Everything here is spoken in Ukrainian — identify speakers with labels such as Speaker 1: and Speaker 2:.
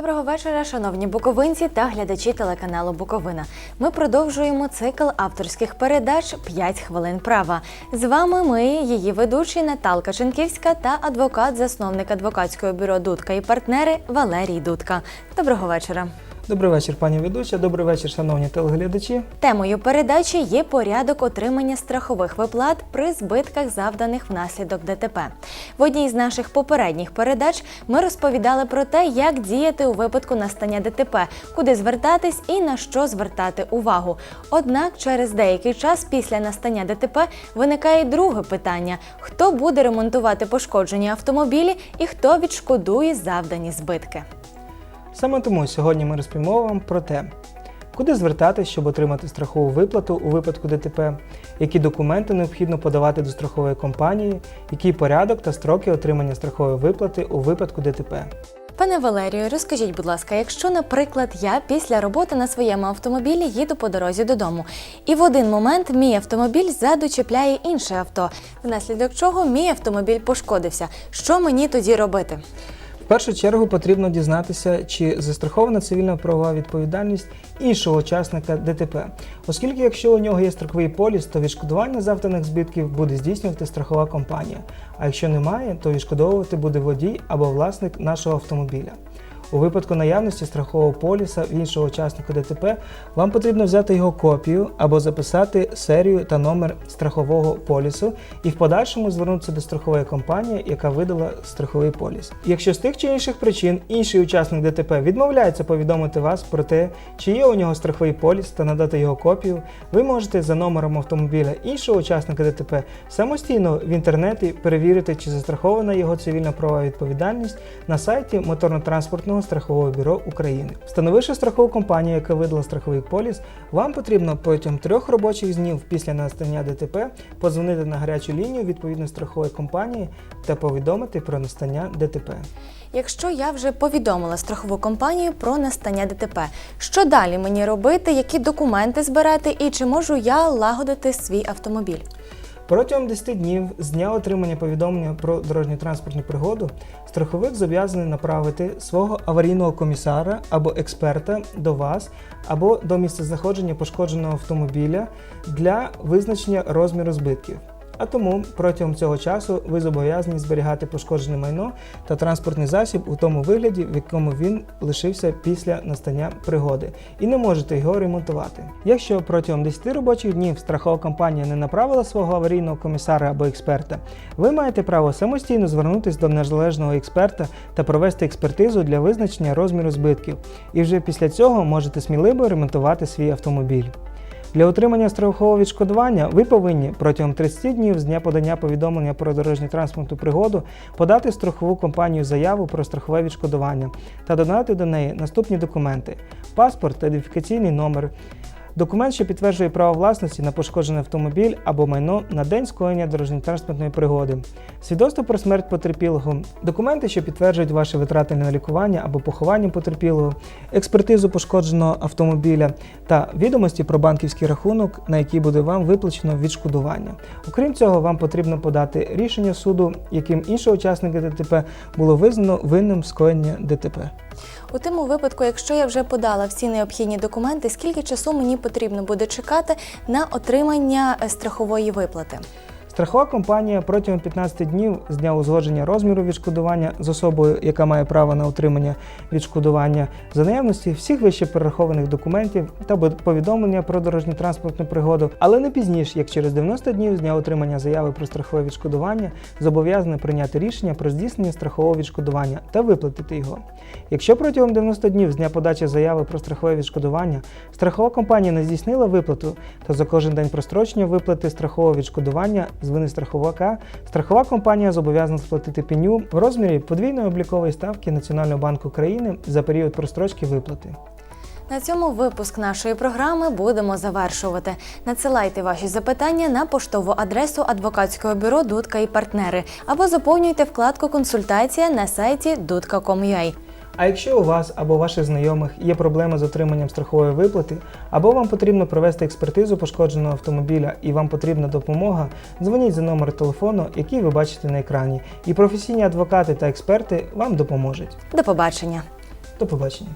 Speaker 1: Доброго вечора, шановні буковинці та глядачі телеканалу Буковина. Ми продовжуємо цикл авторських передач «5 хвилин права. З вами ми, її ведучі Наталка Ченківська та адвокат, засновник адвокатського бюро Дудка і партнери Валерій Дудка. Доброго вечора.
Speaker 2: Добрий вечір, пані ведуча. Добрий вечір, шановні телеглядачі.
Speaker 1: Темою передачі є порядок отримання страхових виплат при збитках, завданих внаслідок ДТП. В одній з наших попередніх передач ми розповідали про те, як діяти у випадку настання ДТП, куди звертатись і на що звертати увагу. Однак через деякий час після настання ДТП виникає друге питання: хто буде ремонтувати пошкоджені автомобілі і хто відшкодує завдані збитки.
Speaker 2: Саме тому сьогодні ми розповімо вам про те, куди звертатись, щоб отримати страхову виплату у випадку ДТП, які документи необхідно подавати до страхової компанії, який порядок та строки отримання страхової виплати у випадку ДТП.
Speaker 1: Пане Валерію, розкажіть, будь ласка, якщо, наприклад, я після роботи на своєму автомобілі їду по дорозі додому, і в один момент мій автомобіль ззаду чіпляє інше авто, внаслідок чого мій автомобіль пошкодився. Що мені тоді робити?
Speaker 2: Першу чергу потрібно дізнатися, чи застрахована цивільна правова відповідальність іншого учасника ДТП, оскільки якщо у нього є страховий поліс, то відшкодування завданих збитків буде здійснювати страхова компанія. А якщо немає, то відшкодовувати буде водій або власник нашого автомобіля. У випадку наявності страхового поліса в іншого учасника ДТП вам потрібно взяти його копію або записати серію та номер страхового полісу і в подальшому звернутися до страхової компанії, яка видала страховий поліс. Якщо з тих чи інших причин інший учасник ДТП відмовляється повідомити вас про те, чи є у нього страховий поліс та надати його копію, ви можете за номером автомобіля іншого учасника ДТП самостійно в інтернеті перевірити, чи застрахована його цивільна правова відповідальність на сайті моторно-транспортного страхового бюро України. Встановивши страхову компанію, яка видала страховий поліс, вам потрібно протягом трьох робочих днів після настання ДТП подзвонити на гарячу лінію відповідної страхової компанії та повідомити про настання ДТП.
Speaker 1: Якщо я вже повідомила страхову компанію про настання ДТП, що далі мені робити, які документи збирати і чи можу я лагодити свій автомобіль?
Speaker 2: Протягом 10 днів з дня отримання повідомлення про дорожньо-транспортну пригоду страховик зобов'язаний направити свого аварійного комісара або експерта до вас або до місця знаходження пошкодженого автомобіля для визначення розміру збитків. А тому протягом цього часу ви зобов'язані зберігати пошкоджене майно та транспортний засіб у тому вигляді, в якому він лишився після настання пригоди, і не можете його ремонтувати. Якщо протягом 10 робочих днів страхова компанія не направила свого аварійного комісара або експерта, ви маєте право самостійно звернутися до незалежного експерта та провести експертизу для визначення розміру збитків, і вже після цього можете сміливо ремонтувати свій автомобіль. Для отримання страхового відшкодування ви повинні протягом 30 днів з дня подання повідомлення про дорожню транспортну пригоду подати страхову компанію заяву про страхове відшкодування та додати до неї наступні документи: паспорт ідентифікаційний номер. Документ, що підтверджує право власності на пошкоджений автомобіль або майно на день скоєння дорожньо-транспортної пригоди, свідоцтво про смерть потерпілого, документи, що підтверджують ваші витрати на лікування або поховання потерпілого, експертизу пошкодженого автомобіля та відомості про банківський рахунок, на який буде вам виплачено відшкодування. Окрім цього, вам потрібно подати рішення суду, яким іншого учасника ДТП було визнано винним скоєння ДТП.
Speaker 1: У тому випадку, якщо я вже подала всі необхідні документи, скільки часу мені потрібно буде чекати на отримання е, страхової виплати?
Speaker 2: Страхова компанія протягом 15 днів з дня узгодження розміру відшкодування з особою, яка має право на отримання відшкодування, за наявності всіх вище перерахованих документів та повідомлення про дорожню транспортну пригоду, але не пізніше, як через 90 днів з дня отримання заяви про страхове відшкодування, зобов'язане прийняти рішення про здійснення страхового відшкодування та виплатити його. Якщо протягом 90 днів з дня подачі заяви про страхове відшкодування страхова компанія не здійснила виплату, то за кожен день прострочення виплати страхового відшкодування з вини страховика, страхова компанія зобов'язана сплатити пеню в розмірі подвійної облікової ставки Національного банку України за період прострочки виплати.
Speaker 1: На цьому випуск нашої програми будемо завершувати. Надсилайте ваші запитання на поштову адресу адвокатського бюро Дудка і партнери або заповнюйте вкладку Консультація на сайті dudka.com.ua.
Speaker 2: А якщо у вас або ваших знайомих є проблеми з отриманням страхової виплати, або вам потрібно провести експертизу пошкодженого автомобіля і вам потрібна допомога, дзвоніть за номер телефону, який ви бачите на екрані, і професійні адвокати та експерти вам допоможуть.
Speaker 1: До побачення!
Speaker 2: До побачення.